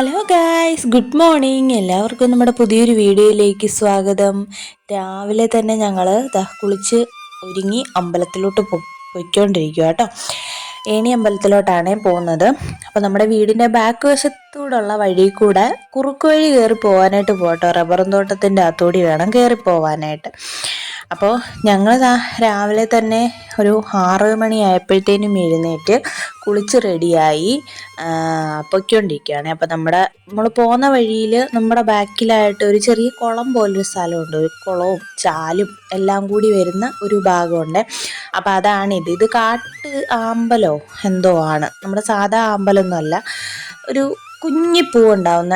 Hello guys good morning എല്ലാവർക്കും നമ്മുടെ പുതിയൊരു വീഡിയോയിലേക്ക് സ്വാഗതം. രാവിലെ തന്നെ ഞങ്ങൾ കുളിച്ച് ഒരുങ്ങി അമ്പലത്തിലോട്ട് പൊയ്ക്കൊണ്ടിരിക്കുക കേട്ടോ. ഏണി അമ്പലത്തിലോട്ടാണ് പോകുന്നത്. അപ്പോൾ നമ്മുടെ വീടിന്റെ ബാക്ക് വശത്തൂടുള്ള വഴി കൂടെ കുറുക്ക് വഴി കയറി പോകാനായിട്ട് പോകട്ടോ റബ്ബറും തോട്ടത്തിന്റെ അകത്തൂടി വേണം കയറി പോകാനായിട്ട് അപ്പോൾ ഞങ്ങൾ രാവിലെ തന്നെ ഒരു ആറ് മണിയായപ്പോഴത്തേനും എഴുന്നേറ്റ് കുളിച്ച് റെഡിയായി പൊയ്ക്കൊണ്ടിരിക്കുകയാണ്. അപ്പോൾ നമ്മുടെ നമ്മൾ പോകുന്ന വഴിയിൽ നമ്മുടെ ബാക്കിലായിട്ട് ഒരു ചെറിയ കുളം പോലൊരു സ്ഥലമുണ്ട്. ഒരു കുളവും ചാലും എല്ലാം കൂടി വരുന്ന ഒരു ഭാഗമുണ്ട്. അപ്പോൾ അതാണിത് ഇത്. കാട്ട് ആമ്പലോ എന്തോ ആണ്. നമ്മുടെ സാധാ ആമ്പലൊന്നുമല്ല ഒരു കുഞ്ഞിപ്പൂ ഉണ്ടാവുന്ന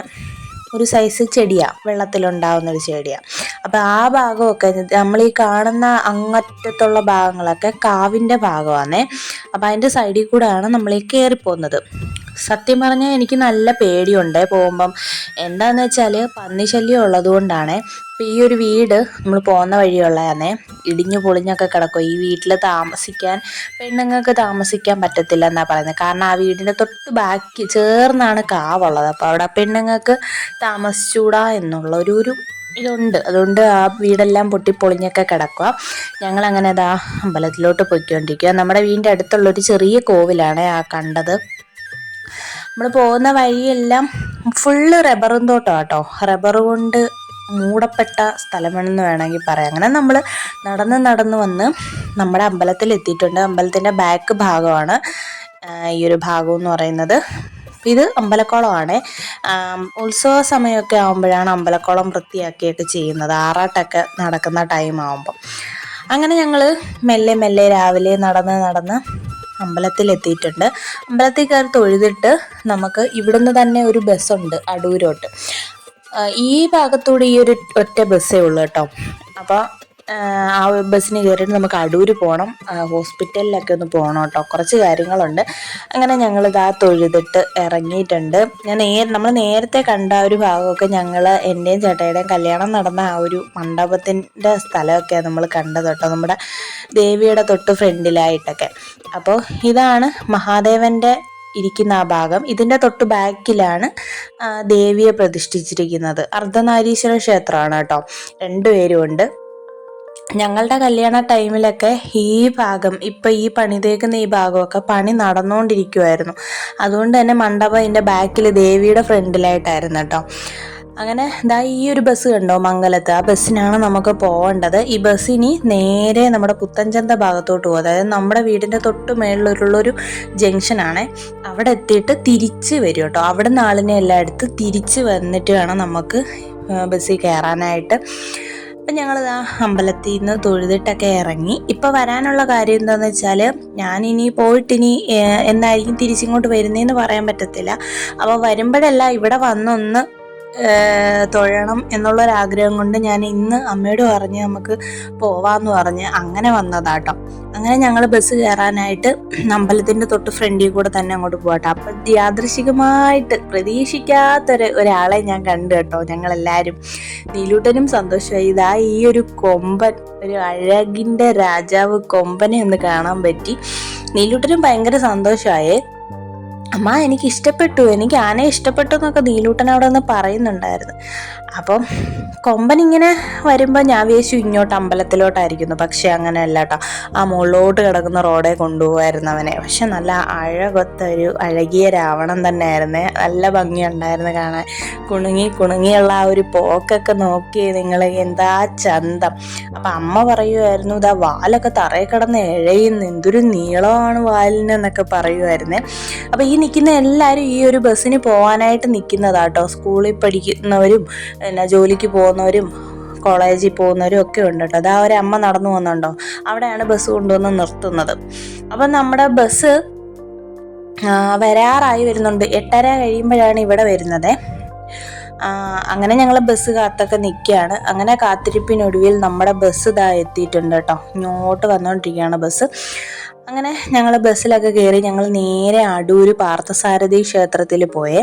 ഒരു സൈസ് ചെടിയാണ് വെള്ളത്തിലുണ്ടാവുന്ന ഒരു ചെടിയാണ് അപ്പോൾ ആ ഭാഗമൊക്കെ നമ്മൾ ഈ കാണുന്ന അങ്ങറ്റത്തുള്ള ഭാഗങ്ങളൊക്കെ കാവിന്റെ ഭാഗമാണേ അപ്പോൾ അതിന്റെ സൈഡിൽ കൂടെയാണ് നമ്മൾ ഈ കയറിപ്പോകുന്നത്. സത്യം പറഞ്ഞാൽ എനിക്ക് നല്ല പേടിയുണ്ട് പോകുമ്പം. എന്താണെന്ന് വെച്ചാൽ പന്നിശല്യം ശല്യം കൊണ്ടാണ് ഇപ്പം ഈ ഒരു വീട് നമ്മൾ പോകുന്ന വഴിയുള്ളതാണേ ഇടിഞ്ഞു പൊളിഞ്ഞൊക്കെ കിടക്കും. ഈ വീട്ടിൽ താമസിക്കാൻ പെണ്ണുങ്ങൾക്ക് താമസിക്കാൻ പറ്റത്തില്ല എന്നാണ് പറയുന്നത്. കാരണം ആ വീടിന്റെ തൊട്ട് ബാക്കി ചേർന്നാണ് കാവുള്ളത്. അപ്പോൾ അവിടെ പെണ്ണുങ്ങൾക്ക് താമസിച്ചൂടാ എന്നുള്ള ഒരു ഒരു ഇതുണ്ട്. അതുകൊണ്ട് ആ വീടെല്ലാം പൊട്ടിപ്പൊളിഞ്ഞൊക്കെ കിടക്കുക. ഞങ്ങളങ്ങനെ അതാ അമ്പലത്തിലോട്ട് പോയിക്കൊണ്ടിരിക്കുക. നമ്മുടെ വീടിന്റെ അടുത്തുള്ളൊരു ചെറിയ കോവിലാണ് ആ കണ്ടത്. നമ്മൾ പോകുന്ന വഴിയെല്ലാം ഫുള്ള് റബ്ബറും തോട്ടം കേട്ടോ റബ്ബർ കൊണ്ട് മൂടപ്പെട്ട സ്ഥലമാണെന്ന് വേണമെങ്കിൽ പറയാം. അങ്ങനെ നമ്മൾ നടന്ന് നടന്ന് വന്ന് നമ്മുടെ അമ്പലത്തിൽ എത്തിയിട്ടുണ്ട്. അമ്പലത്തിന്റെ ബാക്ക് ഭാഗമാണ് ഈ ഒരു ഭാഗം എന്ന് പറയുന്നത്. ഇത് അമ്പലക്കുളമാണ്. ഉത്സവ സമയമൊക്കെ ആകുമ്പോഴാണ് അമ്പലക്കോളം വൃത്തിയാക്കിയൊക്കെ ചെയ്യുന്നത്. ആറാട്ടൊക്കെ നടക്കുന്ന ടൈം ആകുമ്പം അങ്ങനെ ഞങ്ങൾ മെല്ലെ മെല്ലെ രാവിലെ നടന്ന് നടന്ന് അമ്പലത്തിൽ എത്തിയിട്ടുണ്ട്. അമ്പലത്തിൽ കയറി തൊഴുതിട്ട് നമുക്ക് ഇവിടുന്ന് തന്നെ ഒരു ബസ്സുണ്ട് അടൂരോട്ട്. ഈ ഭാഗത്തൂടെ ഈ ഒരു ഒറ്റ ബസ്സേ ഉള്ളൂ കേട്ടോ. അപ്പോൾ ആ ബസ്സിന് കയറിയിട്ട് നമുക്ക് അടൂര് പോകണം ഹോസ്പിറ്റലിലൊക്കെ ഒന്ന് പോകണം കേട്ടോ. കുറച്ച് കാര്യങ്ങളുണ്ട്. അങ്ങനെ ഞങ്ങൾ ഇതാ തൊഴുതിട്ട് ഇറങ്ങിയിട്ടുണ്ട്. ഞാൻ നേ നമ്മൾ നേരത്തെ കണ്ട ആ ഒരു ഭാഗമൊക്കെ ഞങ്ങൾ എന്റെയും ചേട്ടയുടെയും കല്യാണം നടന്ന ആ ഒരു മണ്ഡപത്തിന്റെ സ്ഥലമൊക്കെയാണ് നമ്മൾ കണ്ടത് കേട്ടോ. നമ്മുടെ ദേവിയുടെ തൊട്ട് ഫ്രണ്ടിലായിട്ടൊക്കെ. അപ്പോൾ ഇതാണ് മഹാദേവന്റെ ഇരിക്കുന്ന ആ ഭാഗം. ഇതിന്റെ തൊട്ട് ബാക്കിലാണ് ദേവിയെ പ്രതിഷ്ഠിച്ചിരിക്കുന്നത്. അർദ്ധനാരീശ്വര ക്ഷേത്രമാണ് കേട്ടോ. രണ്ടുപേരും ഉണ്ട്. ഞങ്ങളുടെ കല്യാണ ടൈമിലൊക്കെ ഈ ഭാഗം ഇപ്പം ഈ പണി പണിതേക്കുന്ന ഈ ഭാഗമൊക്കെ പണി നടന്നുകൊണ്ടിരിക്കുമായിരുന്നു അതുകൊണ്ട് തന്നെ മണ്ഡപം എന്റെ ബാക്കിൽ ദേവിയുടെ ഫ്രണ്ടിലായിട്ടായിരുന്നു കേട്ടോ. അങ്ങനെ ദാ ഈ ഒരു ബസ് കണ്ടോ മംഗലത്ത്? ആ ബസ്സിനാണ് നമുക്ക് പോകേണ്ടത് ഈ ബസ് ഇനി നേരെ നമ്മുടെ പുത്തഞ്ചന്ത ഭാഗത്തോട്ട് പോകും അതായത് നമ്മുടെ വീടിന്റെ തൊട്ട് മേളിലുള്ളൊരു ജംഗ്ഷനാണ് അവിടെ എത്തിയിട്ട് തിരിച്ച് വരും കേട്ടോ. അവിടെ നിന്ന് ആളിനെ എല്ലാം എടുത്ത് തിരിച്ച് വന്നിട്ട് വേണം നമുക്ക് ബസ്സിൽ കയറാനായിട്ട് അപ്പം ഞങ്ങൾ ആ അമ്പലത്തിൽ നിന്ന് തൊഴുതിട്ടൊക്കെ ഇറങ്ങി. ഇപ്പം വരാനുള്ള കാര്യം എന്താണെന്ന് വെച്ചാൽ ഞാനിനി പോയിട്ടിനി എന്തായിരിക്കും തിരിച്ചിങ്ങോട്ട് വരുന്നതെന്ന് പറയാൻ പറ്റത്തില്ല. അപ്പോൾ വരുമ്പോഴല്ല ഇവിടെ വന്നൊന്ന് തൊഴണം എന്നുള്ളൊരാഗ്രഹം കൊണ്ട് ഞാൻ ഇന്ന് അമ്മയോട് പറഞ്ഞ് നമുക്ക് പോവാന്ന് പറഞ്ഞ് അങ്ങനെ വന്നതാട്ടോ. അങ്ങനെ ഞങ്ങൾ ബസ് കയറാനായിട്ട് അമ്പലത്തിന്റെ തൊട്ട് ഫ്രണ്ടിൽ കൂടെ തന്നെ അങ്ങോട്ട് പോകട്ടെ അപ്പം യാദൃശികമായിട്ട് പ്രതീക്ഷിക്കാത്തൊരു ഒരാളെ ഞാൻ കണ്ടു കേട്ടോ. ഞങ്ങളെല്ലാവരും നീലൂട്ടനും സന്തോഷമായി. ഇതാ ഈ ഒരു കൊമ്പൻ ഒരു അഴകിന്റെ രാജാവ് കൊമ്പനെ ഒന്ന് കാണാൻ പറ്റി. നീലൂട്ടനും ഭയങ്കര സന്തോഷമായേ. അമ്മ എനിക്ക് ഇഷ്ടപ്പെട്ടു എനിക്ക് ആനയെ ഇഷ്ടപ്പെട്ടു എന്നൊക്കെ നീലൂട്ടൻ അവിടെ നിന്ന് പറയുന്നുണ്ടായിരുന്നു. അപ്പം കൊമ്പൻ ഇങ്ങനെ വരുമ്പോൾ ഞാൻ വിചാരിച്ചു ഇങ്ങോട്ട് അമ്പലത്തിലോട്ടായിരിക്കുന്നു. പക്ഷെ അങ്ങനെയല്ല കേട്ടോ ആ മുകളിലോട്ട് കിടക്കുന്ന റോഡെ കൊണ്ടുപോകായിരുന്നു അവനെ പക്ഷെ നല്ല അഴകൊത്ത ഒരു അഴകിയ രാവണം തന്നെയായിരുന്നേ. നല്ല ഭംഗിയുണ്ടായിരുന്നു കാണാൻ. കുണുങ്ങി കുണുങ്ങിയുള്ള ആ ഒരു പോക്കൊക്കെ നോക്കി നിങ്ങൾ എന്താ ചന്തം. അപ്പം അമ്മ പറയുമായിരുന്നു ഇതാ വാലൊക്കെ തറയിൽ കിടന്ന് ഇഴയുന്ന എന്തൊരു നീളമാണ് വാലിന് എന്നൊക്കെ പറയുമായിരുന്നേ അപ്പം ഈ നിൽക്കുന്ന എല്ലാവരും ഈ ഒരു ബസ്സിന് പോകാനായിട്ട് നിൽക്കുന്നതാട്ടോ സ്കൂളിൽ പഠിക്കുന്നവരും പിന്നെ ജോലിക്ക് പോകുന്നവരും കോളേജിൽ പോകുന്നവരും ഒക്കെ ഉണ്ട് കേട്ടോ. അതാ ഒരു അമ്മ നടന്നു പോകുന്നുണ്ടോ? അവിടെയാണ് ബസ് കൊണ്ടുവന്ന് നിർത്തുന്നത്. അപ്പം നമ്മുടെ ബസ് വരാറായി വരുന്നുണ്ട്. എട്ടര കഴിയുമ്പോഴാണ് ഇവിടെ വരുന്നത്. അങ്ങനെ ഞങ്ങൾ ബസ് കാത്തൊക്കെ നിൽക്കുകയാണ്. അങ്ങനെ കാത്തിരിപ്പിനൊടുവിൽ നമ്മുടെ ബസ് ഇതാ എത്തിയിട്ടുണ്ട് കേട്ടോ. ഇങ്ങോട്ട് വന്നുകൊണ്ടിരിക്കുകയാണ് ബസ്. അങ്ങനെ ഞങ്ങൾ ബസ്സിലൊക്കെ കയറി ഞങ്ങൾ നേരെ അടൂർ പാർത്ഥസാരഥി ക്ഷേത്രത്തിൽ പോയേ.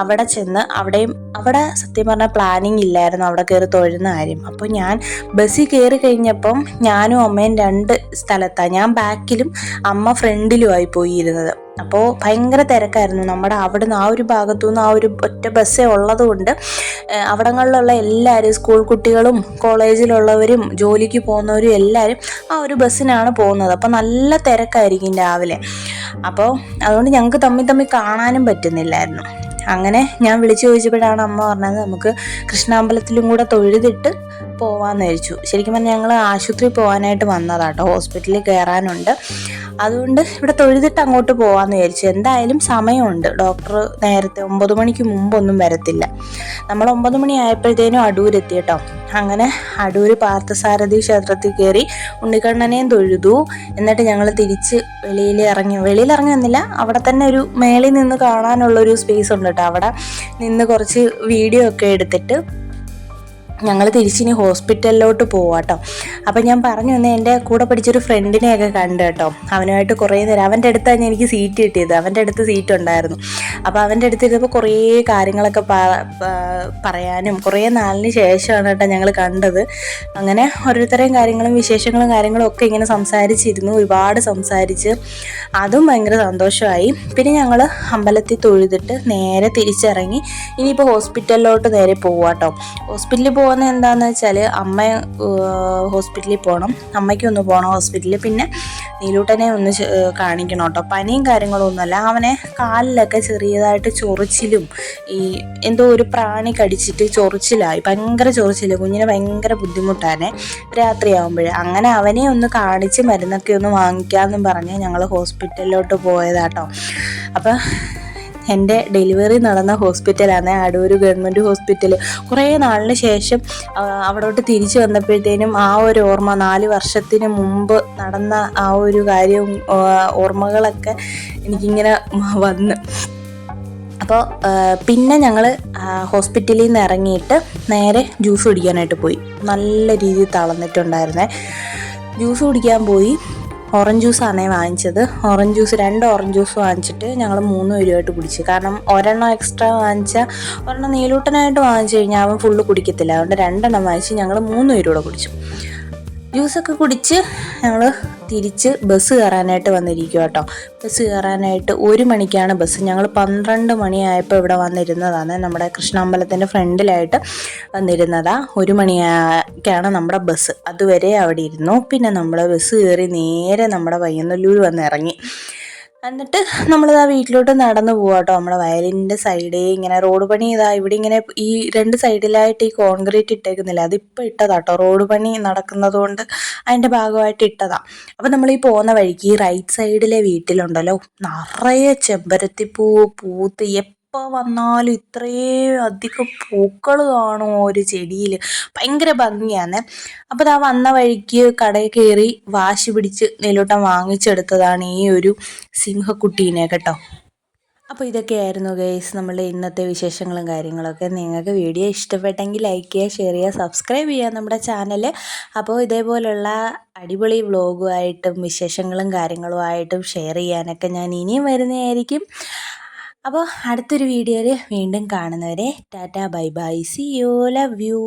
അവിടെ ചെന്ന് അവിടെയും അവിടെ സത്യം പറഞ്ഞാൽ പ്ലാനിങ് ഇല്ലായിരുന്നു അവിടെ കയറി തൊഴുന്ന കാര്യം. അപ്പോൾ ഞാൻ ബസ്സിൽ കയറി കഴിഞ്ഞപ്പം ഞാനും അമ്മയും രണ്ട് സ്ഥലത്താണ് ഞാൻ ബാക്കിലും അമ്മ ഫ്രണ്ടിലുമായി പോയിരുന്നത്. അപ്പോൾ ഭയങ്കര തിരക്കായിരുന്നു. നമ്മുടെ അവിടുന്ന് ആ ഒരു ഭാഗത്തു നിന്ന് ആ ഒരു ഒറ്റ ബസ്സേ ഉള്ളതുകൊണ്ട് അവിടങ്ങളിലുള്ള എല്ലാവരും സ്കൂൾ കുട്ടികളും കോളേജിലുള്ളവരും ജോലിക്ക് പോകുന്നവരും എല്ലാവരും ആ ഒരു ബസ്സിനാണ് പോകുന്നത്. അപ്പോൾ നല്ല തിരക്കായിരിക്കും രാവിലെ. അപ്പോൾ അതുകൊണ്ട് ഞങ്ങൾക്ക് തമ്മിൽ തമ്മിൽ കാണാനും പറ്റുന്നില്ലായിരുന്നു. അങ്ങനെ ഞാൻ വിളിച്ചു ചോദിച്ചപ്പോഴാണ് അമ്മ പറഞ്ഞത് നമുക്ക് കൃഷ്ണാമ്പലത്തിലും കൂടെ തൊഴുതിട്ട് പോവാന്ന് വിചാരിച്ചു. ശരിക്കും പറഞ്ഞാൽ ഞങ്ങൾ ആശുപത്രി പോകാനായിട്ട് വന്നതാട്ടോ. ഹോസ്പിറ്റലിൽ കയറാനുണ്ട് അതുകൊണ്ട് ഇവിടെ തൊഴുതിട്ട് അങ്ങോട്ട് പോകാമെന്ന് വിചാരിച്ചു. എന്തായാലും സമയമുണ്ട്. ഡോക്ടർ നേരത്തെ ഒമ്പത് മണിക്ക് മുമ്പൊന്നും വരത്തില്ല. നമ്മൾ ഒമ്പത് മണി ആയപ്പോഴത്തേനും അടൂരെത്തി കേട്ടോ. അങ്ങനെ അടൂര് പാർത്ഥസാരഥി ക്ഷേത്രത്തിൽ കയറി ഉണ്ണിക്കണ്ണനെയും തൊഴുതു. എന്നിട്ട് ഞങ്ങൾ തിരിച്ച് വെളിയിൽ ഇറങ്ങി. വെളിയിൽ ഇറങ്ങി വന്നില്ല. അവിടെ തന്നെ ഒരു മേളിൽ നിന്ന് കാണാനുള്ളൊരു സ്പേസ് ഉണ്ട് കേട്ടോ. അവിടെ നിന്ന് കുറച്ച് വീഡിയോ ഒക്കെ എടുത്തിട്ട് ഞങ്ങൾ തിരിച്ചിനി ഹോസ്പിറ്റലിലോട്ട് പോവാട്ടോ അപ്പം ഞാൻ പറഞ്ഞു തന്നെ എന്റെ കൂടെ പഠിച്ചൊരു ഫ്രണ്ടിനെയൊക്കെ കണ്ടു കേട്ടോ. അവനുമായിട്ട് കുറേ നേരം അവന്റെ അടുത്താണ് എനിക്ക് സീറ്റ് കിട്ടിയത്. അവന്റെ അടുത്ത് സീറ്റ് ഉണ്ടായിരുന്നു. അപ്പോൾ അവന്റെ അടുത്തിരുന്നപ്പോൾ കുറേ കാര്യങ്ങളൊക്കെ പറയാനും കുറേ നാളിന് ശേഷമാണ് കേട്ടോ ഞങ്ങൾ കണ്ടത്. അങ്ങനെ ഓരോരുത്തരെയും കാര്യങ്ങളും വിശേഷങ്ങളും കാര്യങ്ങളും ഒക്കെ ഇങ്ങനെ സംസാരിച്ചിരുന്നു. ഒരുപാട് സംസാരിച്ച് അതും ഭയങ്കര സന്തോഷമായി പിന്നെ ഞങ്ങൾ അമ്പലത്തിൽ തൊഴുതിട്ട് നേരെ തിരിച്ചിറങ്ങി ഇനിയിപ്പോൾ ഹോസ്പിറ്റലിലോട്ട് നേരെ പോവാട്ടോ ഹോസ്പിറ്റലിൽ പോകാൻ പോകുന്നത് എന്താണെന്ന് വെച്ചാൽ അമ്മ ഹോസ്പിറ്റലിൽ പോകണം അമ്മയ്ക്കൊന്ന് പോകണം ഹോസ്പിറ്റലിൽ പിന്നെ നീലൂട്ടനെ ഒന്ന് കാണിക്കണം കേട്ടോ. പനിയും കാര്യങ്ങളും ഒന്നുമല്ല. അവനെ കാലിലൊക്കെ ചെറിയതായിട്ട് ചൊറിച്ചിലും ഈ എന്തോ ഒരു പ്രാണി കടിച്ചിട്ട് ചൊറിച്ചിലായി. ഭയങ്കര ചൊറിച്ചില്ല കുഞ്ഞിന് ഭയങ്കര ബുദ്ധിമുട്ടാണ്. രാത്രിയാകുമ്പോഴേ അങ്ങനെ അവനെ ഒന്ന് കാണിച്ച് മരുന്നൊക്കെ ഒന്ന് വാങ്ങിക്കാമെന്നും പറഞ്ഞ് ഞങ്ങൾ ഹോസ്പിറ്റലിലോട്ട് പോയതാട്ടോ അപ്പം എന്റെ ഡെലിവറി നടന്ന ഹോസ്പിറ്റലാണ് അടൂർ ഗവൺമെന്റ് ഹോസ്പിറ്റൽ കുറേ നാളിന് ശേഷം അവിടോട്ട് തിരിച്ചു വന്നപ്പോഴത്തേനും ആ ഒരു ഓർമ്മ നാല് വർഷത്തിന് മുമ്പ് നടന്ന ആ ഒരു കാര്യവും ഓർമ്മകളൊക്കെ എനിക്കിങ്ങനെ വന്ന്. അപ്പോൾ പിന്നെ ഞങ്ങൾ ഹോസ്പിറ്റലിൽ നിന്ന് ഇറങ്ങിയിട്ട് നേരെ ജ്യൂസ് കുടിക്കാനായിട്ട് പോയി. നല്ല രീതിയിൽ തളർന്നിട്ടുണ്ടായിരുന്നേ. ജ്യൂസ് കുടിക്കാൻ പോയി. ഓറഞ്ച് ജ്യൂസ് ജ്യൂസാണേ വാങ്ങിച്ചത്. ഓറഞ്ച് ജ്യൂസ് രണ്ട് ഓറഞ്ച് ജ്യൂസ് വാങ്ങിച്ചിട്ട് ഞങ്ങൾ മൂന്ന് പേരുമായിട്ട് കുടിച്ചു. കാരണം ഒരെണ്ണം എക്സ്ട്രാ വാങ്ങിച്ചാൽ ഒരെണ്ണം നീലൂട്ടനായിട്ട് വാങ്ങിച്ചു കഴിഞ്ഞാൽ അവൻ ഫുള്ള് കുടിക്കത്തില്ല. അതുകൊണ്ട് രണ്ടെണ്ണം വാങ്ങിച്ച് ഞങ്ങൾ മൂന്ന് പേരും കുടിച്ചു. ജ്യൂസൊക്കെ കുടിച്ച് ഞങ്ങൾ തിരിച്ച് ബസ് കയറാനായിട്ട് വന്നിരിക്കുക കേട്ടോ. ബസ് കയറാനായിട്ട് ഒരു മണിക്കാണ് ബസ്. ഞങ്ങൾ പന്ത്രണ്ട് മണിയായപ്പോൾ ഇവിടെ വന്നിരുന്നതാണ്. നമ്മുടെ കൃഷ്ണാമ്പലത്തിന്റെ ഫ്രണ്ടിലായിട്ട് വന്നിരുന്നതാ. ഒരു മണിക്കാണ് നമ്മുടെ ബസ്. അതുവരെ അവിടെ ഇരുന്നു. പിന്നെ നമ്മൾ ബസ് കയറി നേരെ നമ്മുടെ വയ്യന്നല്ലൂർ വന്ന് ഇറങ്ങി. എന്നിട്ട് നമ്മളിതാ വീട്ടിലോട്ട് നടന്നു പോവാം കേട്ടോ നമ്മുടെ വയലിന്റെ സൈഡേ ഇങ്ങനെ റോഡ് പണി ഇതാ ഇവിടെ ഇങ്ങനെ ഈ രണ്ട് സൈഡിലായിട്ട് ഈ കോൺക്രീറ്റ് ഇട്ടേക്കുന്നില്ല. അതിപ്പോൾ ഇട്ടതാ കേട്ടോ റോഡ് പണി നടക്കുന്നത് കൊണ്ട് അതിന്റെ ഭാഗമായിട്ട് ഇട്ടതാ. അപ്പം നമ്മൾ ഈ പോകുന്ന വഴിക്ക് ഈ റൈറ്റ് സൈഡിലെ വീട്ടിലുണ്ടല്ലോ. നിറയെ ചെമ്പരത്തിപ്പൂ പൂത്ത് എപ്പോൾ വന്നാലും ഇത്രയും അധികം പൂക്കൾ കാണും ഒരു ചെടിയിൽ ഭയങ്കര ഭംഗിയാണ് അപ്പോൾ ആ വന്ന വഴിക്ക് കടയിൽ കയറി വാശി പിടിച്ച് നെല്ലോട്ടം വാങ്ങിച്ചെടുത്തതാണ് ഈ ഒരു സിംഹക്കുട്ടീനെ കേട്ടോ. അപ്പോൾ ഇതൊക്കെയായിരുന്നു ഗൈസ് നമ്മളുടെ ഇന്നത്തെ വിശേഷങ്ങളും കാര്യങ്ങളൊക്കെ. നിങ്ങൾക്ക് വീഡിയോ ഇഷ്ടപ്പെട്ടെങ്കിൽ ലൈക്ക് ചെയ്യുക ഷെയർ ചെയ്യുക സബ്സ്ക്രൈബ് ചെയ്യുക നമ്മുടെ ചാനൽ അപ്പോൾ ഇതേപോലുള്ള അടിപൊളി വ്ളോഗുമായിട്ടും വിശേഷങ്ങളും കാര്യങ്ങളുമായിട്ടും ഷെയർ ചെയ്യാനൊക്കെ ഞാൻ ഇനിയും വരുന്നതായിരിക്കും. അപ്പോൾ അടുത്തൊരു വീഡിയോയിൽ വീണ്ടും കാണുന്നവരെ tata bye bye. See you love you